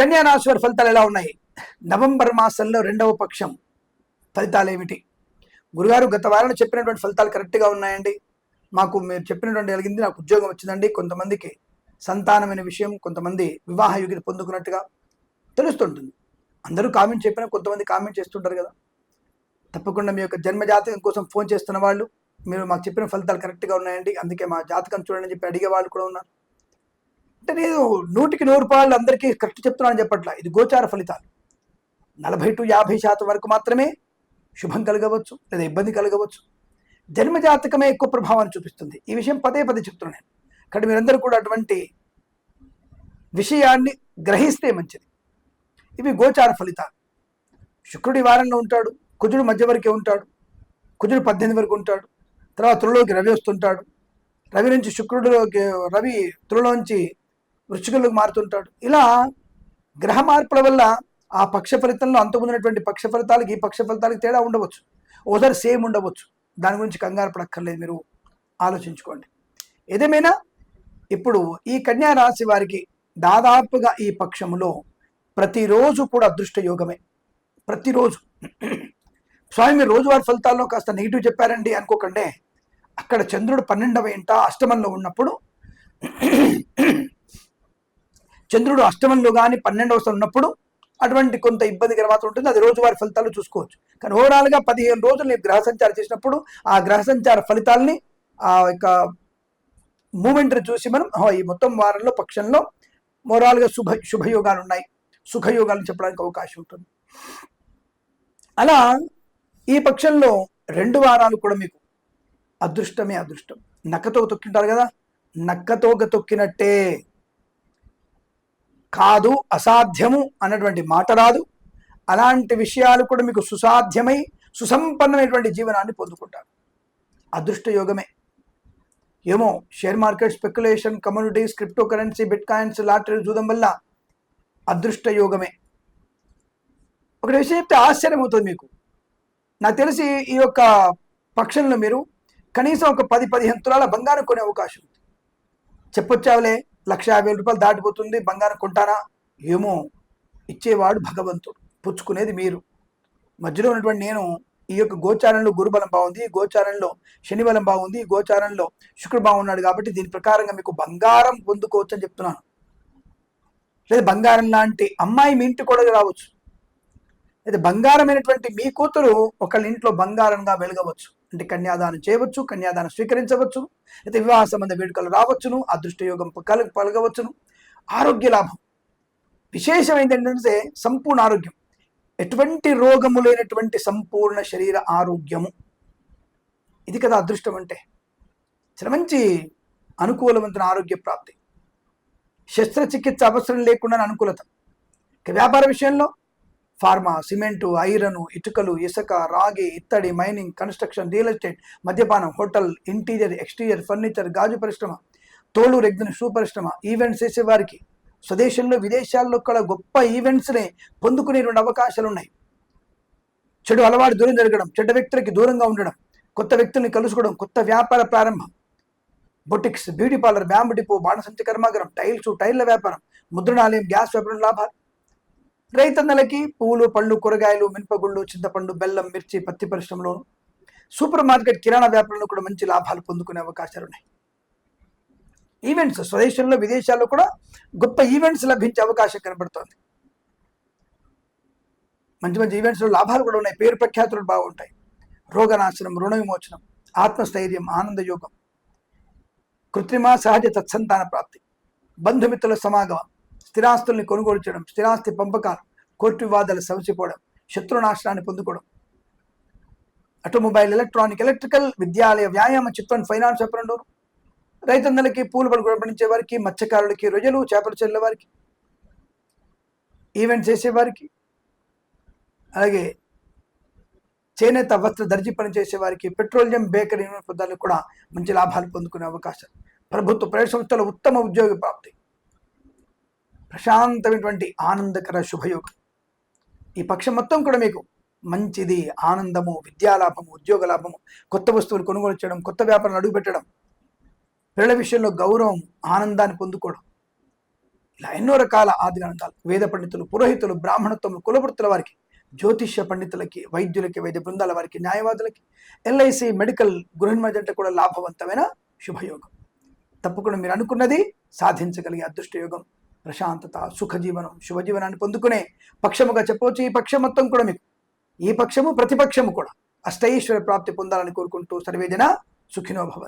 కన్యా వారి ఫలితాలు ఎలా ఉన్నాయి? నవంబర్ మాసంలో రెండవ పక్షం ఫలితాలు ఏమిటి? గురుగారు గత వారం చెప్పినటువంటి ఫలితాలు కరెక్ట్గా ఉన్నాయండి. మాకు మీరు చెప్పినటువంటి కలిగింది నాకు ఉద్యోగం వచ్చిందండి. కొంతమందికి సంతానమైన విషయం కొంతమంది వివాహ యోగ్యత పొందుకున్నట్టుగా తెలుస్తుంటుంది. అందరూ కామెంట్ చెప్పినా కొంతమంది కామెంట్ చేస్తుంటారు కదా. తప్పకుండా మీ యొక్క జన్మ జాతకం కోసం ఫోన్ చేస్తున్న వాళ్ళు మీరు మాకు చెప్పిన ఫలితాలు కరెక్ట్గా ఉన్నాయండి. అందుకే మా జాతకం చూడండి అని చెప్పి అడిగే వాళ్ళు కూడా ఉన్నారు. వెంటనే నూటికి నూరు రూపాయలు అందరికీ కరెక్ట్ చెప్తున్నానని చెప్పట్లా. ఇది గోచార ఫలితాలు. నలభై టు యాభై శాతం వరకు మాత్రమే శుభం కలగవచ్చు లేదా ఇబ్బంది కలగవచ్చు. జన్మజాతకమే ఎక్కువ ప్రభావాన్ని చూపిస్తుంది. ఈ విషయం పదే పదే చెప్తున్నాను నేను. కాబట్టి మీరందరూ కూడా అటువంటి విషయాన్ని గ్రహిస్తే మంచిది. ఇవి గోచార ఫలితాలు. శుక్రుడి వారంలో ఉంటాడు. కుజుడు మధ్య వరకే ఉంటాడు. కుజుడు పద్దెనిమిది వరకు ఉంటాడు. తర్వాత తులలోకి రవి వస్తుంటాడు. రవి నుంచి శుక్రుడిలోకి రవి తులలోంచి వృశ్చికంలోకి మారుతుంటాడు. ఇలా గ్రహ మార్పుల వల్ల ఆ పక్ష ఫలితంలో అంతకుముందున్నటువంటి పక్ష ఫలితాలకి ఈ పక్ష ఫలితాలకి తేడా ఉండవచ్చు. ఓదర్ సేమ్ ఉండవచ్చు. దాని గురించి కంగారు పడక్కర్లేదు మీరు. ఆలోచించుకోండి. ఏదేమైనా ఇప్పుడు ఈ కన్యా రాశి వారికి దాదాపుగా ఈ పక్షములో ప్రతిరోజు కూడా అదృష్ట యోగమే. ప్రతిరోజు. స్వామి మీరు రోజువారి ఫలితాల్లో కాస్త నెగిటివ్ చెప్పారండి అనుకోకండి. అక్కడ చంద్రుడు పన్నెండవ ఇంట అష్టమంలో ఉన్నప్పుడు చంద్రుడు అష్టమంలో కానీ పన్నెండవ ఉన్నప్పుడు అటువంటి కొంత ఇబ్బందికర మాత్రం ఉంటుంది. అది రోజువారి ఫలితాలు చూసుకోవచ్చు. కానీ ఓవరాల్గా పదిహేను రోజులు నేను గ్రహ సంచారం చేసినప్పుడు ఆ గ్రహ సంచార ఫలితాల్ని ఆ యొక్క మూమెంట్ని చూసి మనం ఈ మొత్తం వారంలో పక్షంలో మోరాల్గా శుభ శుభయోగాలు ఉన్నాయి. సుఖయోగాలు చెప్పడానికి అవకాశం ఉంటుంది. అలా ఈ పక్షంలో రెండు వారాలు కూడా మీకు అదృష్టమే అదృష్టం. నక్కతో తొక్కింటారు కదా? నక్కతోక తొక్కినట్టే. కాదు అసాధ్యము అన్నటువంటి మాట రాదు. అలాంటి విషయాలు కూడా మీకు సుసాధ్యమై సుసంపన్నమైనటువంటి జీవనాన్ని పొందుకుంటారు. అదృష్ట యోగమే. ఏమో share market speculation communities cryptocurrency bitcoins lottery చూడడం వల్ల అదృష్ట యోగమే. ఒకటి విషయం చెప్తే ఆశ్చర్యం అవుతుంది మీకు. నాకు తెలిసి ఈ యొక్క పక్షంలో మీరు కనీసం ఒక పది పదిహేను తులాల బంగారం కొనే అవకాశం ఉంది. చెప్పొచ్చావులే? లక్ష యాభై రూపాయలు దాటిపోతుంది బంగారం కొంటానా? ఏమో ఇచ్చేవాడు భగవంతుడు పుచ్చుకునేది మీరు. మధ్యలో ఉన్నటువంటి నేను ఈ యొక్క గోచారంలో గురుబలం బాగుంది ఈ గోచారంలో శనిబలం బాగుంది ఈ గోచారంలో శుక్రుడు బాగున్నాడు కాబట్టి దీని ప్రకారంగా మీకు బంగారం పొందుకోవచ్చు అని చెప్తున్నాను. లేదా బంగారం లాంటి అమ్మాయి మీ ఇంటి కూడా రావచ్చు. లేదా బంగారమైనటువంటి మీ కూతురు ఒకళ్ళ ఇంట్లో బంగారంగా వెలగవచ్చు. అంటే కన్యాదానం చేయవచ్చు కన్యాదానం స్వీకరించవచ్చు అయితే వివాహ సంబంధ వేడుకలు రావచ్చును అదృష్టయోగం కల పలగవచ్చును ఆరోగ్య లాభం. విశేషం ఏంటంటే సంపూర్ణ ఆరోగ్యం. ఎటువంటి రోగము లేనటువంటి సంపూర్ణ శరీర ఆరోగ్యము. ఇది కదా అదృష్టం అంటే. చాలా మంచి అనుకూలవంతుల ఆరోగ్య ప్రాప్తి. శస్త్రచికిత్స అవసరం లేకుండా అనుకూలత. ఇక వ్యాపార విషయంలో ఫార్మా సిమెంటు ఐరన్ ఇటుకలు ఇసుక రాగి ఇత్తడి మైనింగ్ కన్స్ట్రక్షన్ రియల్ ఎస్టేట్ మద్యపానం హోటల్ ఇంటీరియర్ ఎక్స్టీరియర్ ఫర్నిచర్ గాజు పరిశ్రమ తోలు రెగ్గిన షూ పరిశ్రమ ఈవెంట్స్ చేసేవారికి స్వదేశంలో విదేశాల్లో కూడా గొప్ప ఈవెంట్స్ని పొందుకునేటువంటి అవకాశాలు ఉన్నాయి చెడు అలవాటు దూరం జరగడం చెడ్డ వ్యక్తులకి దూరంగా ఉండడం కొత్త వ్యక్తుల్ని కలుసుకోవడం కొత్త వ్యాపార ప్రారంభం boutiques beauty parlour bamboo depot బాణసంచ కర్మాగారం టైల్స్ టైర్ల వ్యాపారం ముద్రణాలయం గ్యాస్ వ్యాపారం లాభాలు. రైతన్నలకి పువ్వులు పళ్ళు కూరగాయలు మినపగుళ్ళు చింతపండు బెల్లం మిర్చి పత్తి పరిశ్రమలోను సూపర్ మార్కెట్ కిరాణా వ్యాపారంలో కూడా మంచి లాభాలు పొందుకునే అవకాశాలు ఉన్నాయి. ఈవెంట్స్ స్వదేశంలో విదేశాల్లో కూడా గొప్ప ఈవెంట్స్ లభించే అవకాశం కనబడుతోంది. మంచి మంచి ఈవెంట్స్లో లాభాలు కూడా ఉన్నాయి. పేరు ప్రఖ్యాతులు బాగుంటాయి. రోగనాశనం రుణ విమోచనం ఆత్మస్థైర్యం ఆనందయోగం కృత్రిమ సహజ తత్సంతాన ప్రాప్తి బంధుమిత్రుల సమాగమం స్థిరాస్తుల్ని కొనుగోలు చేయడం స్థిరాస్తి పంపకాలు కోర్టు వివాదాలు సమసిపోవడం శత్రునాశనాన్ని పొందుకోవడం. ఆటోమొబైల్ ఎలక్ట్రానిక్ ఎలక్ట్రికల్ విద్యాలయ వ్యాయామ చిత్రం ఫైనాన్స్ వ్యాపారంలో రైతన్నలకి పూలు పలుకు పండించే వారికి మత్స్యకారులకి రొయ్యలు చేపలు చెల్లే వారికి ఈవెంట్ చేసేవారికి అలాగే చేనేత వస్త్ర దర్జీ పనిచేసే వారికి పెట్రోలియం బేకరీ పదార్థాలకు కూడా మంచి లాభాలు పొందుకునే అవకాశం ప్రభుత్వ ప్రైవేట్ సంస్థల ఉత్తమ ఉద్యోగ ప్రాప్తి. ప్రశాంతమైనటువంటి ఆనందకర శుభయోగం. ఈ పక్షం మొత్తం కూడా మీకు మంచిది ఆనందము విద్యాలాభము ఉద్యోగ లాభము కొత్త వస్తువులు కొనుగోలు చేయడం కొత్త వ్యాపారాలు అడుగుపెట్టడం పిల్లల విషయంలో గౌరవం ఆనందాన్ని పొందుకోవడం. ఇలా ఎన్నో రకాల ఆదిగణాలు వేద పండితులు పురోహితులు బ్రాహ్మణత్వములు కులవృత్తుల వారికి జ్యోతిష్య పండితులకి వైద్యులకి వైద్య బృందాల వారికి న్యాయవాదులకి ఎల్ఐసి మెడికల్ గృహిణి కూడా లాభవంతమైన శుభయోగం. తప్పకుండా మీరు అనుకున్నది సాధించగలిగే అదృష్టయోగం. ప్రశాంతత సుఖజీవనం శుభజీవనాన్ని పొందుకునే పక్షముగా చెప్పవచ్చు. ఈ పక్షం మొత్తం కూడా మీకు. ఈ పక్షము ప్రతిపక్షము కూడా అష్టైశ్వర్య ప్రాప్తి పొందాలని కోరుకుంటూ సర్వేజన సుఖినో